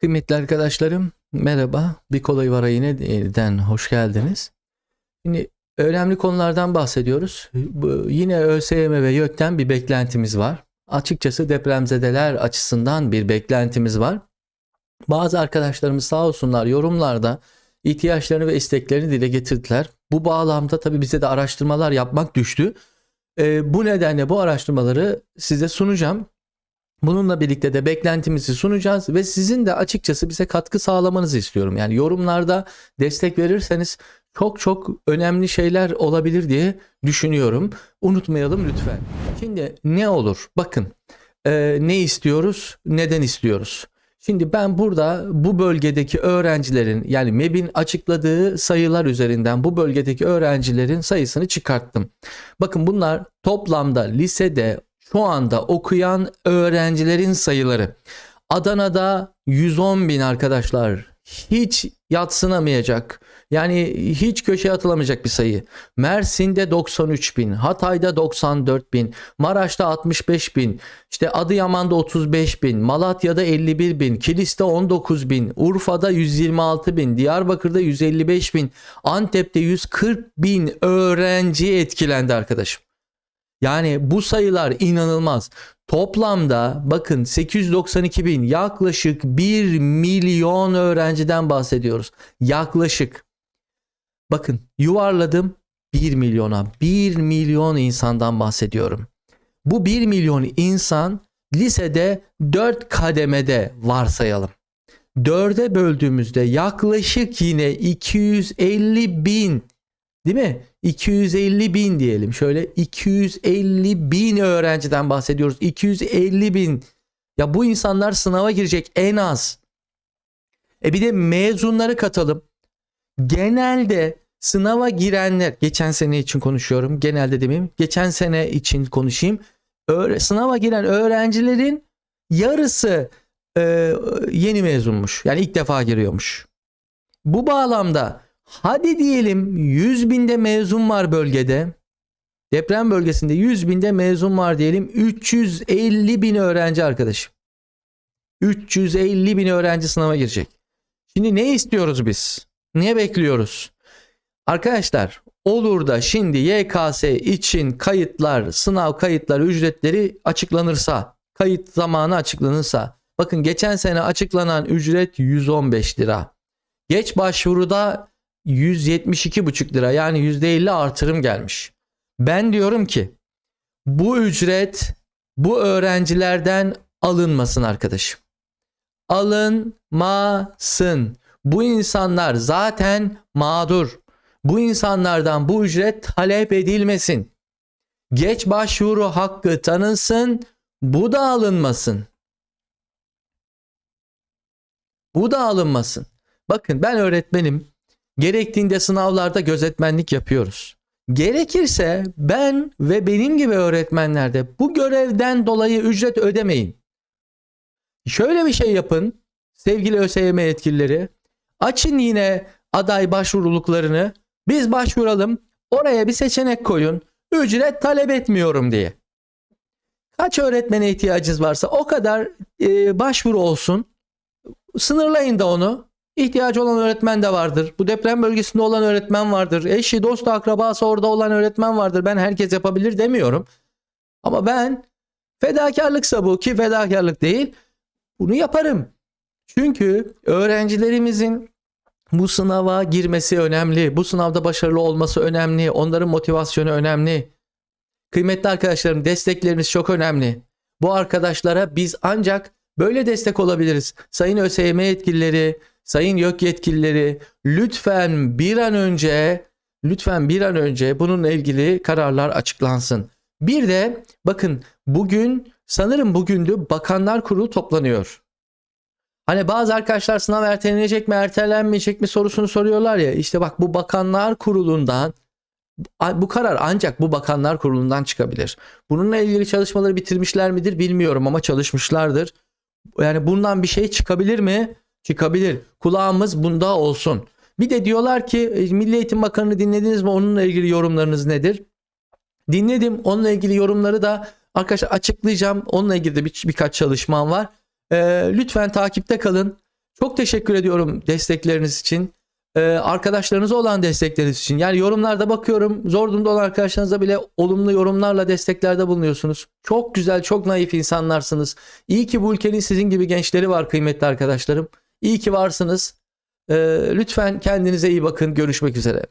Kıymetli arkadaşlarım merhaba. Bir kolay var yine yeniden hoş geldiniz. Şimdi önemli konulardan bahsediyoruz. Bu, yine ÖSYM ve YÖK'ten bir beklentimiz var. Açıkçası depremzedeler açısından bir beklentimiz var. Bazı arkadaşlarımız sağ olsunlar yorumlarda ihtiyaçlarını ve isteklerini dile getirdiler. Bu bağlamda tabii bize de araştırmalar yapmak düştü. Ee, bu nedenle bu araştırmaları size sunacağım. Bununla birlikte de beklentimizi sunacağız ve sizin de açıkçası bize katkı sağlamanızı istiyorum. Yani yorumlarda destek verirseniz çok çok önemli şeyler olabilir diye düşünüyorum. Unutmayalım lütfen. Şimdi ne olur? Bakın e, ne istiyoruz, neden istiyoruz? Şimdi ben burada bu bölgedeki öğrencilerin yani MEB'in açıkladığı sayılar üzerinden bu bölgedeki öğrencilerin sayısını çıkarttım. Bakın bunlar toplamda lisede şu anda okuyan öğrencilerin sayıları. Adana'da 110 bin arkadaşlar. Hiç yatsınamayacak. Yani hiç köşeye atılamayacak bir sayı. Mersin'de 93 bin, Hatay'da 94 bin, Maraş'ta 65 bin, işte Adıyaman'da 35 bin, Malatya'da 51 bin, Kilis'te 19 bin, Urfa'da 126 bin, Diyarbakır'da 155 bin, Antep'te 140 bin öğrenci etkilendi arkadaşım. Yani bu sayılar inanılmaz. Toplamda bakın 892 bin yaklaşık 1 milyon öğrenciden bahsediyoruz. Yaklaşık. Bakın yuvarladım 1 milyona. 1 milyon insandan bahsediyorum. Bu 1 milyon insan lisede 4 kademede varsayalım. 4'e böldüğümüzde yaklaşık yine 250 bin Değil mi? 250 bin diyelim. Şöyle 250 bin öğrenciden bahsediyoruz. 250 bin. Ya bu insanlar sınava girecek en az. E bir de mezunları katalım. Genelde sınava girenler, geçen sene için konuşuyorum. Genelde demeyeyim. Geçen sene için konuşayım. Sınava giren öğrencilerin yarısı e, yeni mezunmuş. Yani ilk defa giriyormuş. Bu bağlamda Hadi diyelim 100 binde mezun var bölgede. Deprem bölgesinde 100 binde mezun var diyelim. 350 bin öğrenci arkadaşım. 350 bin öğrenci sınava girecek. Şimdi ne istiyoruz biz? Ne bekliyoruz? Arkadaşlar olur da şimdi YKS için kayıtlar, sınav kayıtları ücretleri açıklanırsa, kayıt zamanı açıklanırsa. Bakın geçen sene açıklanan ücret 115 lira. Geç başvuruda 172,5 lira yani %50 artırım gelmiş. Ben diyorum ki bu ücret bu öğrencilerden alınmasın arkadaşım. Alınmasın. Bu insanlar zaten mağdur. Bu insanlardan bu ücret talep edilmesin. Geç başvuru hakkı tanınsın. Bu da alınmasın. Bu da alınmasın. Bakın ben öğretmenim. Gerektiğinde sınavlarda gözetmenlik yapıyoruz. Gerekirse ben ve benim gibi öğretmenler de bu görevden dolayı ücret ödemeyin. Şöyle bir şey yapın sevgili ÖSYM yetkilileri. Açın yine aday başvuruluklarını. Biz başvuralım. Oraya bir seçenek koyun. Ücret talep etmiyorum diye. Kaç öğretmene ihtiyacınız varsa o kadar e, başvuru olsun. Sınırlayın da onu. İhtiyacı olan öğretmen de vardır. Bu deprem bölgesinde olan öğretmen vardır. Eşi, dostu, akrabası orada olan öğretmen vardır. Ben herkes yapabilir demiyorum. Ama ben fedakarlıksa bu ki fedakarlık değil. Bunu yaparım. Çünkü öğrencilerimizin bu sınava girmesi önemli. Bu sınavda başarılı olması önemli. Onların motivasyonu önemli. Kıymetli arkadaşlarım destekleriniz çok önemli. Bu arkadaşlara biz ancak böyle destek olabiliriz. Sayın ÖSYM yetkilileri, sayın YÖK yetkilileri lütfen bir an önce lütfen bir an önce bununla ilgili kararlar açıklansın. Bir de bakın bugün sanırım bugündü Bakanlar Kurulu toplanıyor. Hani bazı arkadaşlar sınav ertelenecek mi ertelenmeyecek mi sorusunu soruyorlar ya işte bak bu Bakanlar Kurulu'ndan bu karar ancak bu Bakanlar Kurulu'ndan çıkabilir. Bununla ilgili çalışmaları bitirmişler midir bilmiyorum ama çalışmışlardır. Yani bundan bir şey çıkabilir mi? Çıkabilir. Kulağımız bunda olsun. Bir de diyorlar ki e, Milli Eğitim Bakanı'nı dinlediniz mi? Onunla ilgili yorumlarınız nedir? Dinledim. Onunla ilgili yorumları da arkadaşlar açıklayacağım. Onunla ilgili de bir, birkaç çalışmam var. Ee, lütfen takipte kalın. Çok teşekkür ediyorum destekleriniz için. Ee, arkadaşlarınıza olan destekleriniz için. Yani yorumlarda bakıyorum zor durumda olan arkadaşlarınıza bile olumlu yorumlarla desteklerde bulunuyorsunuz. Çok güzel, çok naif insanlarsınız. İyi ki bu ülkenin sizin gibi gençleri var kıymetli arkadaşlarım. İyi ki varsınız. Ee, lütfen kendinize iyi bakın. Görüşmek üzere.